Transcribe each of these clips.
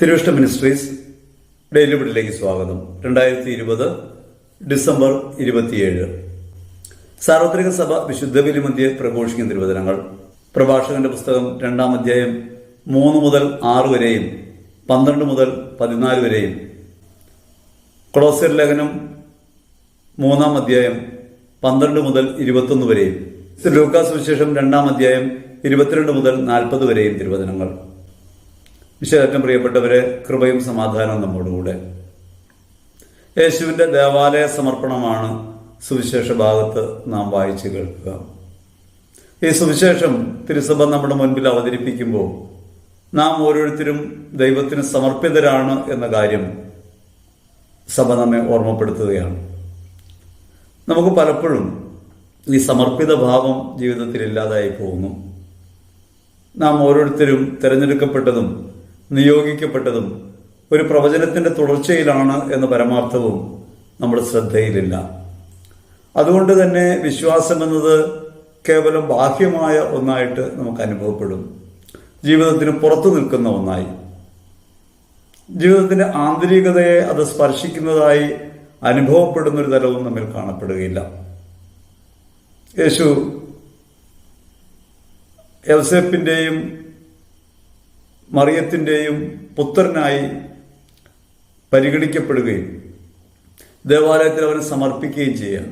തിരുവിഷ്ട ministries daily ബിഡിലേക്ക് സ്വാഗതം. രണ്ടായിരത്തി ഇരുപത് ഡിസംബർ ഇരുപത്തിയേഴ്. സാർവത്രിക സഭ വിശുദ്ധ ബലിമധ്യ പ്രഘോഷിക്കുന്ന തിരുവചനങ്ങൾ. പ്രഭാഷകന്റെ പുസ്തകം രണ്ടാം അധ്യായം മൂന്ന് മുതൽ ആറ് വരെയും പന്ത്രണ്ട് മുതൽ പതിനാല് വരെയും. ക്ലോസർ ലേഖനം മൂന്നാം അധ്യായം പന്ത്രണ്ട് മുതൽ ഇരുപത്തൊന്ന് വരെയും. ലൂക്കാസ് വിശേഷം രണ്ടാം അധ്യായം ഇരുപത്തിരണ്ട് മുതൽ നാൽപ്പത് വരെയും തിരുവചനങ്ങൾ. വിശേഷം പ്രിയപ്പെട്ടവരെ കൃപയും സമാധാനവും നമ്മോടുകൂടെ. യേശുവിന്റെ ദേവാലയ സമർപ്പണമാണ് സുവിശേഷ ഭാഗത്ത് നാം വായിച്ചു കേൾക്കുക. ഈ സുവിശേഷം തിരുസഭ നമ്മുടെ മുൻപിൽ അവതരിപ്പിക്കുമ്പോൾ നാം ഓരോരുത്തരും ദൈവത്തിന് സമർപ്പിതരാണ് എന്ന കാര്യം സഭ നമ്മെ ഓർമ്മപ്പെടുത്തുകയാണ്. നമുക്ക് പലപ്പോഴും ഈ സമർപ്പിത ഭാവം ജീവിതത്തിൽ ഇല്ലാതായി പോകുന്നു. നാം ഓരോരുത്തരും തിരഞ്ഞെടുക്കപ്പെട്ടതും നിയോഗിക്കപ്പെട്ടതും ഒരു പ്രവചനത്തിന്റെ തുടർച്ചയിലാണ് എന്ന പരമാർത്ഥവും നമ്മുടെ ശ്രദ്ധയിലില്ല. അതുകൊണ്ട് തന്നെ വിശ്വാസം എന്നത് കേവലം ബാഹ്യമായ ഒന്നായിട്ട് നമുക്ക് അനുഭവപ്പെടും. ജീവിതത്തിന് പുറത്തു നിൽക്കുന്ന ഒന്നായി. ജീവിതത്തിന്റെ ആന്തരികതയെ അത് സ്പർശിക്കുന്നതായി അനുഭവപ്പെടുന്ന ഒരു തലവും നമ്മിൽ കാണപ്പെടുകയില്ല. യേശു യവസേപ്പിന്റെയും മറിയത്തിന്റെയും പുത്രനായി പരിഗണിക്കപ്പെടുകയും ദേവാലയത്തിൽ അവനെ സമർപ്പിക്കുകയും ചെയ്യാം.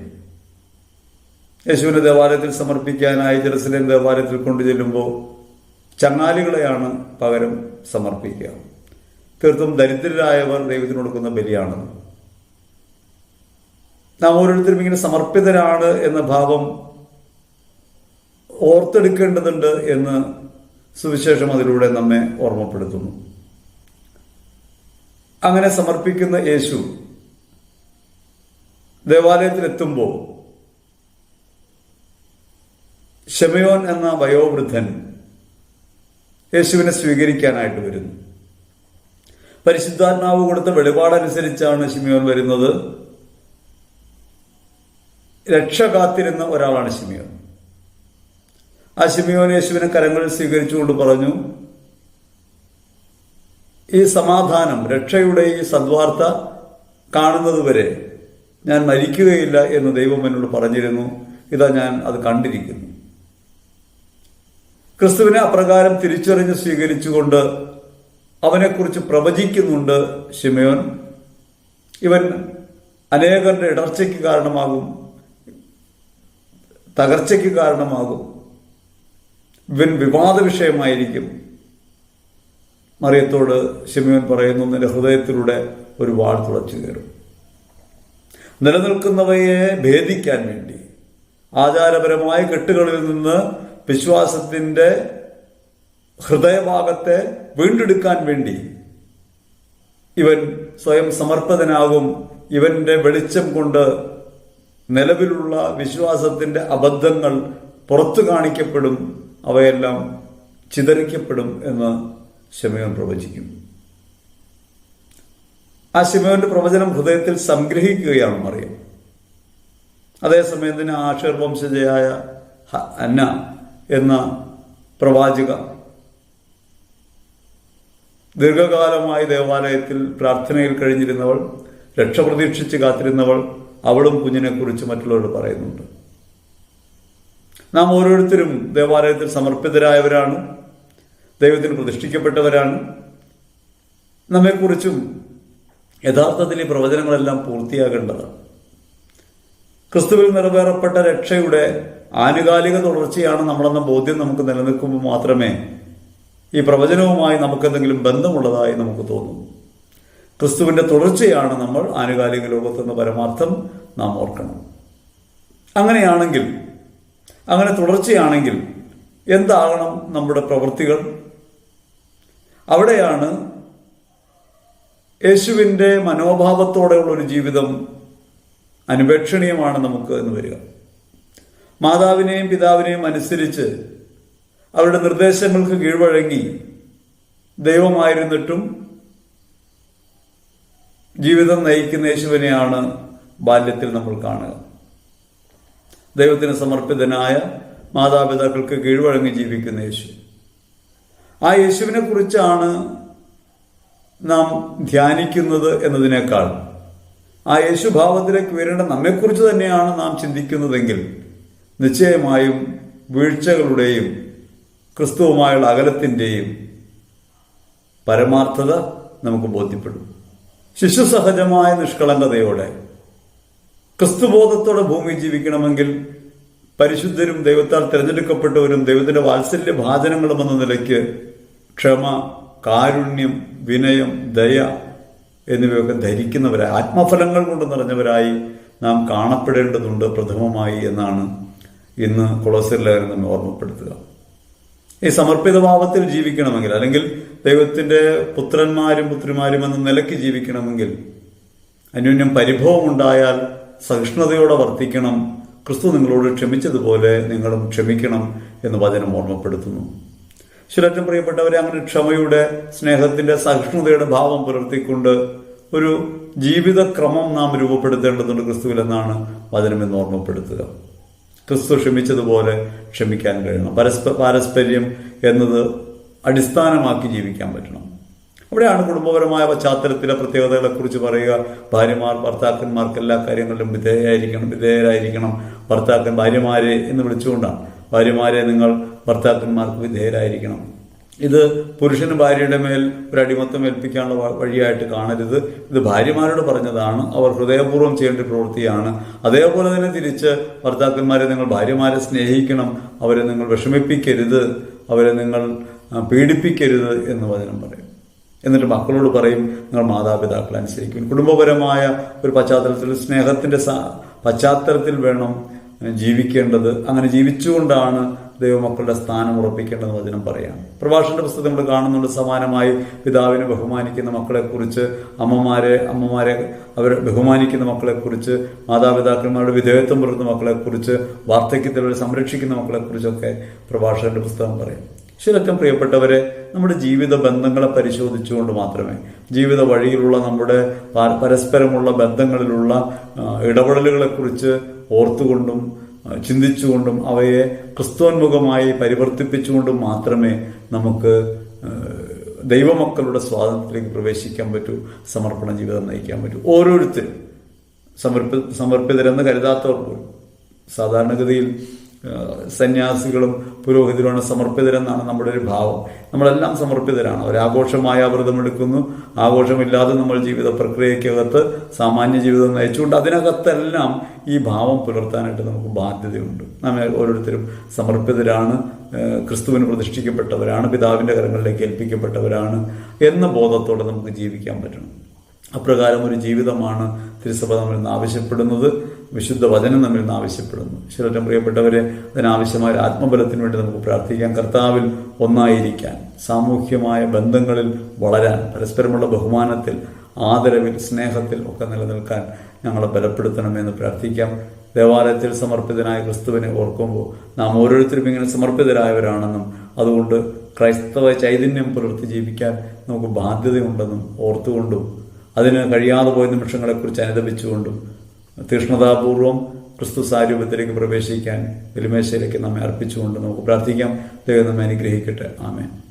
യേശുവിനെ ദേവാലയത്തിൽ സമർപ്പിക്കാനായി ജെറുസലേം ദേവാലയത്തിൽ കൊണ്ടു ചെല്ലുമ്പോൾ ചങ്ങാലികളെയാണ് പകരം സമർപ്പിക്കുക. തീർത്തും ദരിദ്രരായവർ ദൈവത്തിന് കൊടുക്കുന്ന ബലിയാണത് നാം ഓരോരുത്തരും ഇങ്ങനെ സമർപ്പിതരാണ് എന്ന ഭാവം ഓർത്തെടുക്കേണ്ടതുണ്ട് എന്ന് സുവിശേഷം അതിലൂടെ നമ്മെ ഓർമ്മപ്പെടുത്തുന്നു. അങ്ങനെ സമർപ്പിക്കുന്ന യേശു ദേവാലയത്തിലെത്തുമ്പോൾ ഷെമയോൻ എന്ന വയോവൃദ്ധൻ യേശുവിനെ സ്വീകരിക്കാനായിട്ട് വരുന്നു. പരിശുദ്ധാത്മാവ് കൊടുത്ത വെളിപാടനുസരിച്ചാണ് ഷിമിയോൻ വരുന്നത്. രക്ഷ കാത്തിരുന്ന ഒരാളാണ് ഷിമിയോൻ ആ ശിമിയോൻ യേശുവിനെ കരങ്ങളിൽ സ്വീകരിച്ചുകൊണ്ട് പറഞ്ഞു ഈ സമാധാനം രക്ഷയുടെ ഈ സദ്വാർത്ത കാണുന്നതുവരെ ഞാൻ മരിക്കുകയില്ല എന്ന് ദൈവം എന്നോട് പറഞ്ഞിരുന്നു. ഇതാ ഞാൻ അത് കണ്ടിരിക്കുന്നു. ക്രിസ്തുവിനെ അപ്രകാരം തിരിച്ചറിഞ്ഞ് സ്വീകരിച്ചുകൊണ്ട് അവനെക്കുറിച്ച് പ്രവചിക്കുന്നുണ്ട് ഷിമയോൻ ഇവൻ അനേകരുടെ ഇടർച്ചയ്ക്ക് കാരണമാകും തകർച്ചയ്ക്ക് കാരണമാകും. ഇവൻ വിവാദ വിഷയമായിരിക്കും. മറിയത്തോട് ഷിമയോൻ പറയുന്നു നിന്റെ ഹൃദയത്തിലൂടെ ഒരു വാൾ തുളച്ചു കയറും. നിലനിൽക്കുന്നവയെ ഭേദിക്കാൻ വേണ്ടി ആചാരപരമായ കെട്ടുകളിൽ നിന്ന് വിശ്വാസത്തിന്റെ ഹൃദയഭാഗത്തെ വീണ്ടെടുക്കാൻ വേണ്ടി ഇവൻ സ്വയം സമർപ്പിതനാകും. ഇവന്റെ വെളിച്ചം കൊണ്ട് നിലവിലുള്ള വിശ്വാസത്തിന്റെ അബദ്ധങ്ങൾ പുറത്തു കാണിക്കപ്പെടും. അവയെല്ലാം ചിതറിക്കപ്പെടും എന്ന് ശമയോൻ പ്രവചിക്കും. ആ ശിമയോന്റെ പ്രവചനം ഹൃദയത്തിൽ സംഗ്രഹിക്കുകയാണ് മറിയം അതേസമയം തന്നെ ആഷേർ വംശജയായ അന്ന എന്ന പ്രവാചക ദീർഘകാലമായി ദേവാലയത്തിൽ പ്രാർത്ഥനയിൽ കഴിഞ്ഞിരുന്നവൾ രക്ഷ പ്രതീക്ഷിച്ച് കാത്തിരുന്നവൾ അവളും കുഞ്ഞിനെക്കുറിച്ച് മറ്റുള്ളവരോട് പറയുന്നുണ്ട്. നാം ഓരോരുത്തരും ദേവാലയത്തിൽ സമർപ്പിതരായവരാണ് ദൈവത്തിന് പ്രതിഷ്ഠിക്കപ്പെട്ടവരാണ്. നമ്മെക്കുറിച്ചും യഥാർത്ഥത്തിൽ ഈ പ്രവചനങ്ങളെല്ലാം പൂർത്തിയാകേണ്ടതാണ്. ക്രിസ്തുവിൽ നിറവേറപ്പെട്ട രക്ഷയുടെ ആനുകാലിക തുടർച്ചയാണ് നമ്മളെന്ന ബോധ്യം നമുക്ക് നിലനിൽക്കുമ്പോൾ മാത്രമേ ഈ പ്രവചനവുമായി നമുക്കെന്തെങ്കിലും ബന്ധമുള്ളതായി നമുക്ക് തോന്നും ക്രിസ്തുവിന്റെ തുടർച്ചയാണ് നമ്മൾ ആനുകാലിക ലോകത്തെന്ന പരമാർത്ഥം നാം ഓർക്കണം. അങ്ങനെയാണെങ്കിൽ അങ്ങനെ തുടർച്ചയാണെങ്കിൽ എന്താകണം നമ്മുടെ പ്രവൃത്തികൾ? അവിടെയാണ് യേശുവിന്റെ മനോഭാവത്തോടെയുള്ള ഒരു ജീവിതം അനുപേക്ഷണീയമാണ് നമുക്ക് എന്ന് വരിക. മാതാവിനെയും പിതാവിനെയും അനുസരിച്ച് അവരുടെ നിർദ്ദേശങ്ങൾക്ക് കീഴ്വഴങ്ങി ദൈവമായിരുന്നിട്ടും ജീവിതം നയിക്കുന്ന യേശുവിനെയാണ് ബാല്യത്തിൽ നമ്മൾ കാണുക. ദൈവത്തിന് സമർപ്പിതനായ മാതാപിതാക്കൾക്ക് കീഴ്വഴങ്ങി ജീവിക്കുന്ന യേശു. ആ യേശുവിനെ കുറിച്ചാണ് നാം ധ്യാനിക്കുന്നത് എന്നതിനേക്കാൾ ആ യേശുഭാവത്തിലേക്ക് വരേണ്ട നമ്മെക്കുറിച്ച് തന്നെയാണ് നാം ചിന്തിക്കുന്നതെങ്കിൽ നിശ്ചയമായും വീഴ്ചകളുടെയും ക്രിസ്തുവുമായുള്ള അകലത്തിന്റെയും പരമാർത്ഥത നമുക്ക് ബോധ്യപ്പെടും. ശിശുസഹജമായ നിഷ്കളങ്കതയോടെ ക്രിസ്തുബോധത്തോടെ ഭൂമി ജീവിക്കണമെങ്കിൽ പരിശുദ്ധരും ദൈവത്താൽ തിരഞ്ഞെടുക്കപ്പെട്ടവരും ദൈവത്തിന്റെ വാത്സല്യ ഭാചനങ്ങളും എന്ന നിലയ്ക്ക് ക്ഷമ കാരുണ്യം വിനയം ദയ എന്നിവയൊക്കെ ധരിക്കുന്നവരായി ആത്മഫലങ്ങൾ കൊണ്ട് നിറഞ്ഞവരായി നാം കാണപ്പെടേണ്ടതുണ്ട് പ്രഥമമായി എന്നാണ് ഇന്ന് കൊളോസിർ ലേഖനം നമ്മെ ഓർമ്മപ്പെടുത്തുക. ഈ സമർപ്പിത ഭാവത്തിൽ ജീവിക്കണമെങ്കിൽ അല്ലെങ്കിൽ ദൈവത്തിന്റെ പുത്രന്മാരും പുത്രിമാരും എന്ന നിലയ്ക്ക് ജീവിക്കണമെങ്കിൽ അന്യോന്യം പരിഭവം ഉണ്ടായാൽ സഹിഷ്ണുതയോടെ വർത്തിക്കണം. ക്രിസ്തു നിങ്ങളോട് ക്ഷമിച്ചതുപോലെ നിങ്ങളും ക്ഷമിക്കണം എന്ന് വചനം ഓർമ്മപ്പെടുത്തുന്നു. ശിലറ്റം പ്രിയപ്പെട്ടവരെ അങ്ങനെ ക്ഷമയുടെ സ്നേഹത്തിന്റെ സഹിഷ്ണുതയുടെ ഭാവം പുലർത്തിക്കൊണ്ട് ഒരു ജീവിത ക്രമം നാം രൂപപ്പെടുത്തേണ്ടതുണ്ട് ക്രിസ്തുവിൽ എന്നാണ് വചനം എന്ന് ഓർമ്മപ്പെടുത്തുക. ക്രിസ്തു ക്ഷമിച്ചതുപോലെ ക്ഷമിക്കാൻ കഴിയണം. പരസ്പ പാരസ്പര്യം എന്നത് അടിസ്ഥാനമാക്കി ജീവിക്കാൻ പറ്റണം. അവിടെയാണ് കുടുംബപരമായ പശ്ചാത്തലത്തിലെ പ്രത്യേകതകളെ കുറിച്ച് പറയുക. ഭാര്യമാർ ഭർത്താക്കന്മാർക്ക് എല്ലാ കാര്യങ്ങളിലും വിധേയായിരിക്കണം വിധേയരായിരിക്കണം. ഭർത്താക്കൻ ഭാര്യമാരെ എന്ന് വിളിച്ചുകൊണ്ടാണ്. ഭാര്യമാരെ നിങ്ങൾ ഭർത്താക്കന്മാർക്ക് വിധേയരായിരിക്കണം. ഇത് പുരുഷന് ഭാര്യയുടെ മേൽ ഒരു അടിമത്തം ഏൽപ്പിക്കാനുള്ള വഴിയായിട്ട് കാണരുത്. ഇത് ഭാര്യമാരോട് പറഞ്ഞതാണ്. അവർ ഹൃദയപൂർവം ചെയ്യേണ്ട പ്രവൃത്തിയാണ്. അതേപോലെ തന്നെ തിരിച്ച് ഭർത്താക്കന്മാരെ നിങ്ങൾ ഭാര്യമാരെ സ്നേഹിക്കണം. അവരെ നിങ്ങൾ വിഷമിപ്പിക്കരുത്. അവരെ നിങ്ങൾ പീഡിപ്പിക്കരുത് എന്ന് വചനം പറയും എന്നിട്ട് മക്കളോട് പറയും നിങ്ങൾ മാതാപിതാക്കളെ അനുസരിക്കും. കുടുംബപരമായ ഒരു പശ്ചാത്തലത്തിൽ സ്നേഹത്തിന്റെ സ- പശ്ചാത്തലത്തിൽ വേണം ജീവിക്കേണ്ടത്. അങ്ങനെ ജീവിച്ചുകൊണ്ടാണ് ദൈവമക്കളുടെ സ്ഥാനം ഉറപ്പിക്കേണ്ടതെന്ന് വചനം പറയാം. പ്രഭാഷണ പുസ്തകം നമ്മൾ കാണുന്നുണ്ട് സമാനമായി പിതാവിനെ ബഹുമാനിക്കുന്ന മക്കളെക്കുറിച്ച് അമ്മമാരെ അമ്മമാരെ അവരെ ബഹുമാനിക്കുന്ന മക്കളെക്കുറിച്ച് മാതാപിതാക്കന്മാരുടെ വിധേയത്വം പുലർത്തുന്ന മക്കളെക്കുറിച്ച് വാർദ്ധക്യത്തിലൂടെ സംരക്ഷിക്കുന്ന മക്കളെക്കുറിച്ചൊക്കെ പ്രഭാഷകന്റെ പുസ്തകം പറയും. ശരിക്കും പ്രിയപ്പെട്ടവരെ നമ്മുടെ ജീവിത ബന്ധങ്ങളെ പരിശോധിച്ചുകൊണ്ട് മാത്രമേ ജീവിത വഴിയിലുള്ള നമ്മുടെ പരസ്പരമുള്ള ബന്ധങ്ങളിലുള്ള ഇടപെടലുകളെക്കുറിച്ച് ഓർത്തുകൊണ്ടും ചിന്തിച്ചുകൊണ്ടും അവയെ ക്രിസ്തോന്മുഖമായി പരിവർത്തിപ്പിച്ചുകൊണ്ടും മാത്രമേ നമുക്ക് ദൈവമക്കളുടെ സ്വാതന്ത്ര്യത്തിലേക്ക് പ്രവേശിക്കാൻ പറ്റൂ സമർപ്പണ ജീവിതം നയിക്കാൻ പറ്റൂ. ഓരോരുത്തരും സമർപ്പി സമർപ്പിതരെന്ന് കരുതാത്തവർ പോലും സാധാരണഗതിയിൽ സന്യാസികളും പുരോഹിതരുമാണ് സമർപ്പിതരെന്നാണ് നമ്മുടെ ഒരു ഭാവം. നമ്മളെല്ലാം സമർപ്പിതരാണ്. ഒരാഘോഷമായ വ്രതമെടുക്കുന്നു ആഘോഷമില്ലാതെ നമ്മൾ ജീവിത പ്രക്രിയക്കകത്ത് സാമാന്യ ജീവിതം നയിച്ചുകൊണ്ട് അതിനകത്തെല്ലാം ഈ ഭാവം പുലർത്താനായിട്ട് നമുക്ക് ബാധ്യതയുണ്ട്. നാം ഓരോരുത്തരും സമർപ്പിതരാണ്. ക്രിസ്തുവിന് പ്രതിഷ്ഠിക്കപ്പെട്ടവരാണ്. പിതാവിന്റെ കരങ്ങളിലേക്ക് ഏൽപ്പിക്കപ്പെട്ടവരാണ് എന്ന ബോധത്തോടെ നമുക്ക് ജീവിക്കാൻ പറ്റണം. അപ്രകാരം ഒരു ജീവിതമാണ് തിരുസഭ നിന്ന് ആവശ്യപ്പെടുന്നത്. വിശുദ്ധ വചനം നമ്മിൽ നിന്ന് ആവശ്യപ്പെടുന്നു. ഈശ്വരറ്റം പ്രിയപ്പെട്ടവരെ അതിനാവശ്യമായ ആത്മബലത്തിന് വേണ്ടി നമുക്ക് പ്രാർത്ഥിക്കാം. കർത്താവിൽ ഒന്നായിരിക്കാൻ സാമൂഹ്യമായ ബന്ധങ്ങളിൽ വളരാൻ പരസ്പരമുള്ള ബഹുമാനത്തിൽ ആദരവിൽ സ്നേഹത്തിൽ ഒക്കെ നിലനിൽക്കാൻ ഞങ്ങളെ ബലപ്പെടുത്തണമെന്ന് പ്രാർത്ഥിക്കാം. ദേവാലയത്തിൽ സമർപ്പിതനായ ക്രിസ്തുവിനെ ഓർക്കുമ്പോൾ നാം ഓരോരുത്തരും ഇങ്ങനെ സമർപ്പിതരായവരാണെന്നും അതുകൊണ്ട് ക്രൈസ്തവ ചൈതന്യം പുലർത്തി ജീവിക്കാൻ നമുക്ക് ബാധ്യതയുണ്ടെന്നും ഓർത്തുകൊണ്ടും അതിന് കഴിയാതെ പോയ നിമിഷങ്ങളെക്കുറിച്ച് അനുദപിച്ചുകൊണ്ടും തീഷ്ണതാപൂർവം ക്രിസ്തു സാരൂപത്തിലേക്ക് പ്രവേശിക്കാൻ വെലിമേശയിലേക്ക് നമ്മെ അർപ്പിച്ചുകൊണ്ട് നമുക്ക് പ്രാർത്ഥിക്കാം. ദൈവം നമ്മെ അനുഗ്രഹിക്കട്ടെ. ആമേൻ.